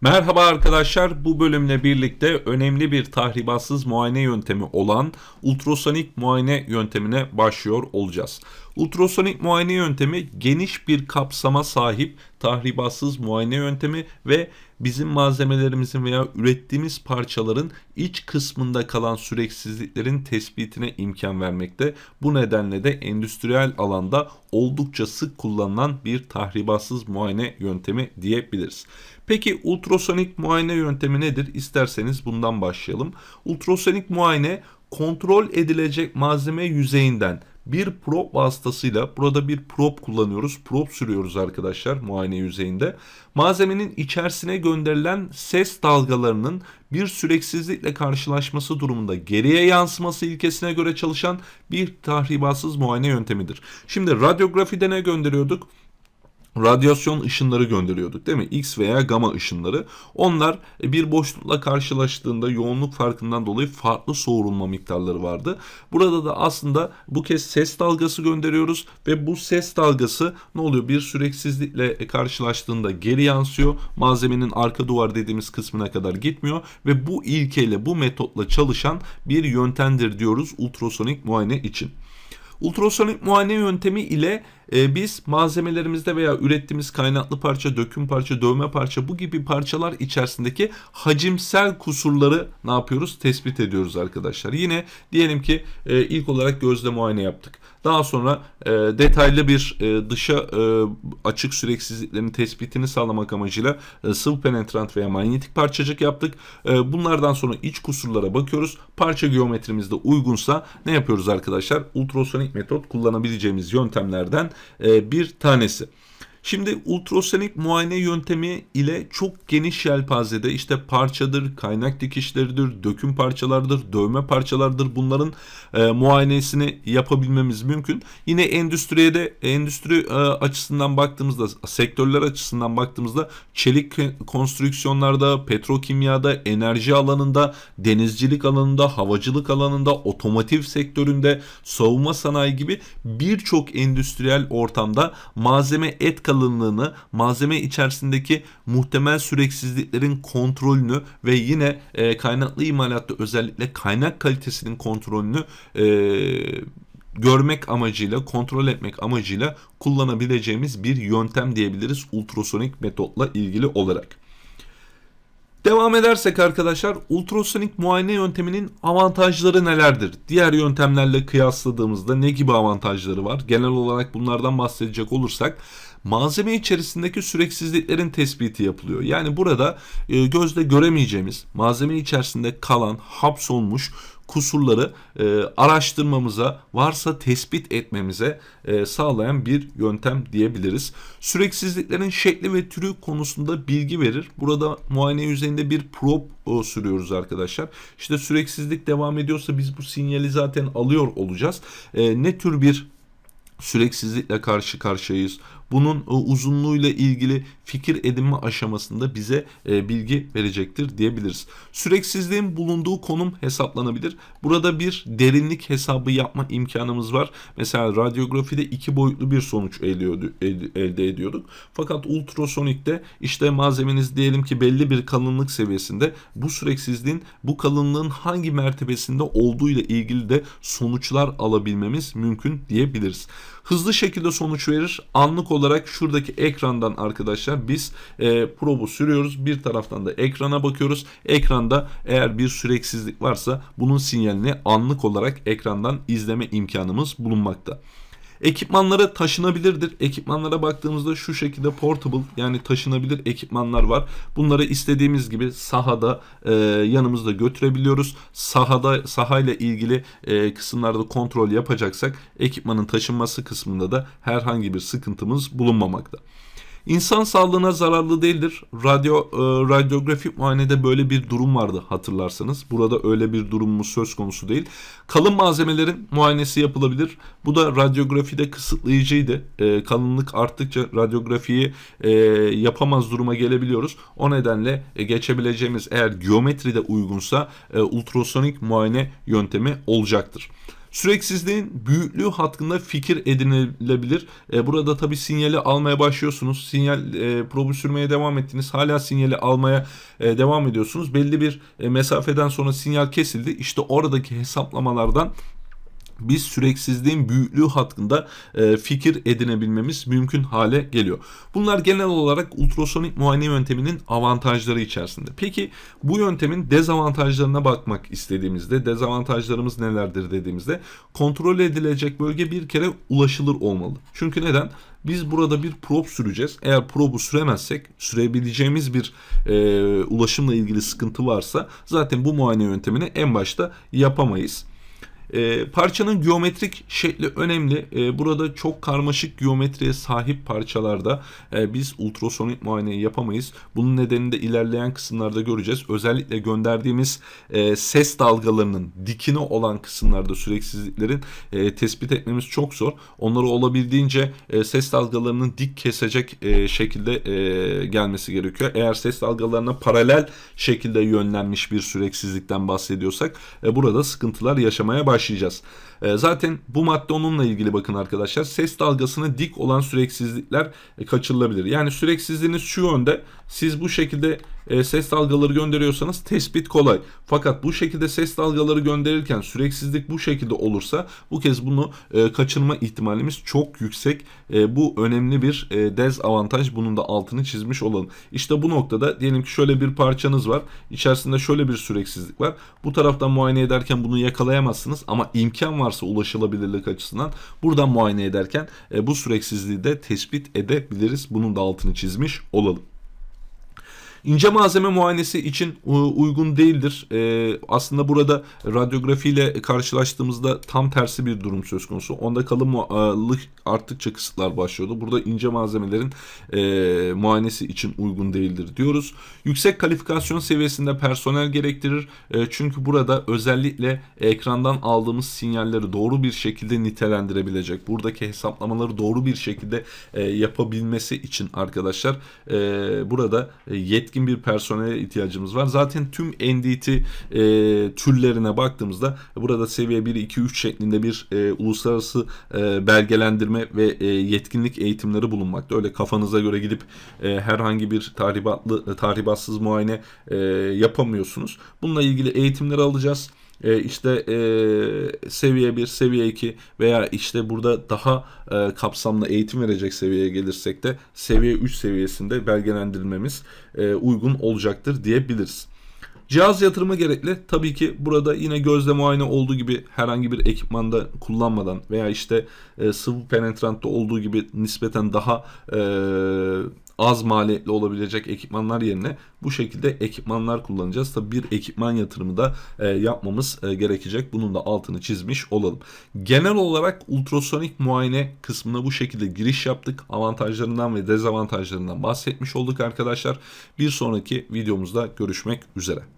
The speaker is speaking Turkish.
Merhaba arkadaşlar. Bu bölümle birlikte önemli bir tahribatsız muayene yöntemi olan ultrasonik muayene yöntemine başlıyor olacağız. Ultrasonik muayene yöntemi geniş bir kapsama sahip tahribatsız muayene yöntemi ve bizim malzemelerimizin veya ürettiğimiz parçaların iç kısmında kalan süreksizliklerin tespitine imkan vermekte. Bu nedenle de endüstriyel alanda oldukça sık kullanılan bir tahribatsız muayene yöntemi diyebiliriz. Peki ultrasonik muayene yöntemi nedir? İsterseniz bundan başlayalım. Ultrasonik muayene kontrol edilecek malzeme yüzeyinden bir prop vasıtasıyla burada bir prop kullanıyoruz. Prop sürüyoruz arkadaşlar muayene yüzeyinde. Malzemenin içerisine gönderilen ses dalgalarının bir süreksizlikle karşılaşması durumunda geriye yansıması ilkesine göre çalışan bir tahribatsız muayene yöntemidir. Şimdi radyografide ne gönderiyorduk? Radyasyon ışınları gönderiyorduk değil mi? X veya gamma ışınları. Onlar e, bir boşlukla karşılaştığında yoğunluk farkından dolayı farklı soğurulma miktarları vardı. Burada da aslında bu kez ses dalgası gönderiyoruz ve bu ses dalgası ne oluyor? Bir süreksizlikle karşılaştığında geri yansıyor. Malzemenin arka duvar dediğimiz kısmına kadar gitmiyor ve bu ilkeyle bu metotla çalışan bir yöntemdir diyoruz ultrasonik muayene için. Ultrasonik muayene yöntemi ile e, biz malzemelerimizde veya ürettiğimiz kaynaklı parça, döküm parça, dövme parça bu gibi parçalar içerisindeki hacimsel kusurları ne yapıyoruz? Tespit ediyoruz arkadaşlar. Yine diyelim ki e, ilk olarak gözle muayene yaptık. Daha sonra e, detaylı bir e, dışa e, açık süreksizliklerin tespitini sağlamak amacıyla e, sıvı penetrant veya manyetik parçacık yaptık. E, bunlardan sonra iç kusurlara bakıyoruz. Parça geometrimizde uygunsa ne yapıyoruz arkadaşlar? Ultrasonik metot kullanabileceğimiz yöntemlerden e, bir tanesi. Şimdi ultrasonik muayene yöntemi ile çok geniş yelpazede işte parçadır, kaynak dikişleridir, döküm parçalardır, dövme parçalardır bunların e, muayenesini yapabilmemiz mümkün. Yine endüstriye de endüstri e, açısından baktığımızda, sektörler açısından baktığımızda çelik konstrüksiyonlarda, petrokimyada, enerji alanında, denizcilik alanında, havacılık alanında, otomotiv sektöründe, savunma sanayi gibi birçok endüstriyel ortamda malzeme et kalıntıları kalınlığını, malzeme içerisindeki muhtemel süreksizliklerin kontrolünü ve yine e, kaynaklı imalatta özellikle kaynak kalitesinin kontrolünü e, görmek amacıyla, kontrol etmek amacıyla kullanabileceğimiz bir yöntem diyebiliriz ultrasonik metotla ilgili olarak. Devam edersek arkadaşlar ultrasonik muayene yönteminin avantajları nelerdir? Diğer yöntemlerle kıyasladığımızda ne gibi avantajları var? Genel olarak bunlardan bahsedecek olursak malzeme içerisindeki süreksizliklerin tespiti yapılıyor. Yani burada e, gözle göremeyeceğimiz malzeme içerisinde kalan hapsolmuş kusurları e, araştırmamıza, varsa tespit etmemize e, sağlayan bir yöntem diyebiliriz. Süreksizliklerin şekli ve türü konusunda bilgi verir. Burada muayene yüzeyinde bir probe o, sürüyoruz arkadaşlar. İşte süreksizlik devam ediyorsa biz bu sinyali zaten alıyor olacağız. E, ne tür bir süreksizlikle karşı karşıyayız. Bunun e, uzunluğuyla ilgili fikir edinme aşamasında bize e, bilgi verecektir diyebiliriz. Süreksizliğin bulunduğu konum hesaplanabilir. Burada bir derinlik hesabı yapma imkanımız var. Mesela radyografide iki boyutlu bir sonuç elde ediyorduk. Fakat ultrasonikte işte malzemeniz diyelim ki belli bir kalınlık seviyesinde bu süreksizliğin bu kalınlığın hangi mertebesinde olduğu ile ilgili de sonuçlar alabilmemiz mümkün diyebiliriz. Hızlı şekilde sonuç verir. Anlık olarak şuradaki ekrandan arkadaşlar biz e, probu sürüyoruz. Bir taraftan da ekrana bakıyoruz. Ekranda eğer bir süreksizlik varsa bunun sinyalini anlık olarak ekrandan izleme imkanımız bulunmakta. Ekipmanları taşınabilirdir. Ekipmanlara baktığımızda şu şekilde portable yani taşınabilir ekipmanlar var. Bunları istediğimiz gibi sahada e, yanımızda götürebiliyoruz. Sahada sahayla ilgili e, kısımlarda kontrol yapacaksak ekipmanın taşınması kısmında da herhangi bir sıkıntımız bulunmamakta. İnsan sağlığına zararlı değildir. Radyo e, radyografik muayenede böyle bir durum vardı hatırlarsanız. Burada öyle bir durumumuz söz konusu değil. Kalın malzemelerin muayenesi yapılabilir. Bu da radyografide kısıtlayıcıydı. E, kalınlık arttıkça radyografiyi e, yapamaz duruma gelebiliyoruz. O nedenle e, geçebileceğimiz eğer geometri de uygunsa e, ultrasonik muayene yöntemi olacaktır. Süreksizliğin büyüklüğü hakkında fikir edinilebilir. E, burada tabi sinyali almaya başlıyorsunuz. Sinyal e, probu sürmeye devam ettiniz. Hala sinyali almaya e, devam ediyorsunuz. Belli bir e, mesafeden sonra sinyal kesildi. İşte oradaki hesaplamalardan biz süreksizliğin büyüklüğü hakkında e, fikir edinebilmemiz mümkün hale geliyor. Bunlar genel olarak ultrasonik muayene yönteminin avantajları içerisinde. Peki bu yöntemin dezavantajlarına bakmak istediğimizde dezavantajlarımız nelerdir dediğimizde kontrol edilecek bölge bir kere ulaşılır olmalı. Çünkü neden? Biz burada bir prob süreceğiz. Eğer probu süremezsek sürebileceğimiz bir e, ulaşımla ilgili sıkıntı varsa zaten bu muayene yöntemini en başta yapamayız. E, parçanın geometrik şekli önemli. E, burada çok karmaşık geometriye sahip parçalarda e, biz ultrasonik muayeneyi yapamayız. Bunun nedenini de ilerleyen kısımlarda göreceğiz. Özellikle gönderdiğimiz e, ses dalgalarının dikine olan kısımlarda süreksizliklerin e, tespit etmemiz çok zor. Onları olabildiğince e, ses dalgalarının dik kesecek e, şekilde e, gelmesi gerekiyor. Eğer ses dalgalarına paralel şekilde yönlenmiş bir süreksizlikten bahsediyorsak e, burada sıkıntılar yaşamaya başlayacağız başlayacağız. E, zaten bu madde onunla ilgili bakın arkadaşlar. Ses dalgasına dik olan süreksizlikler e, kaçırılabilir. Yani süreksizliğiniz şu yönde. Siz bu şekilde e, ses dalgaları gönderiyorsanız tespit kolay. Fakat bu şekilde ses dalgaları gönderirken süreksizlik bu şekilde olursa bu kez bunu e, kaçırma ihtimalimiz çok yüksek. E, bu önemli bir e, dezavantaj. Bunun da altını çizmiş olalım. İşte bu noktada diyelim ki şöyle bir parçanız var. İçerisinde şöyle bir süreksizlik var. Bu taraftan muayene ederken bunu yakalayamazsınız ama imkan varsa ulaşılabilirlik açısından buradan muayene ederken e, bu süreksizliği de tespit edebiliriz. Bunun da altını çizmiş olalım. İnce malzeme muayenesi için uygun değildir. Ee, aslında burada radyografiyle karşılaştığımızda tam tersi bir durum söz konusu. Onda kalınlık arttıkça kısıtlar başlıyordu. Burada ince malzemelerin e, muayenesi için uygun değildir diyoruz. Yüksek kalifikasyon seviyesinde personel gerektirir. E, çünkü burada özellikle ekrandan aldığımız sinyalleri doğru bir şekilde nitelendirebilecek, buradaki hesaplamaları doğru bir şekilde e, yapabilmesi için arkadaşlar burada e, yetkin bir personele ihtiyacımız var. Zaten tüm NDT e, türlerine baktığımızda burada seviye 1, 2, 3 şeklinde bir e, uluslararası e, belgelendirme ve e, yetkinlik eğitimleri bulunmakta. Öyle kafanıza göre gidip e, herhangi bir tahribatlı tahribatsız muayene e, yapamıyorsunuz. Bununla ilgili eğitimleri alacağız e, işte e, seviye 1, seviye 2 veya işte burada daha e, kapsamlı eğitim verecek seviyeye gelirsek de seviye 3 seviyesinde belgelendirilmemiz e, uygun olacaktır diyebiliriz. Cihaz yatırımı gerekli. Tabii ki burada yine gözle muayene olduğu gibi herhangi bir ekipmanda kullanmadan veya işte e, sıvı penetrantta olduğu gibi nispeten daha e, az maliyetli olabilecek ekipmanlar yerine bu şekilde ekipmanlar kullanacağız. Tabii bir ekipman yatırımı da e, yapmamız e, gerekecek. Bunun da altını çizmiş olalım. Genel olarak ultrasonik muayene kısmına bu şekilde giriş yaptık. Avantajlarından ve dezavantajlarından bahsetmiş olduk arkadaşlar. Bir sonraki videomuzda görüşmek üzere.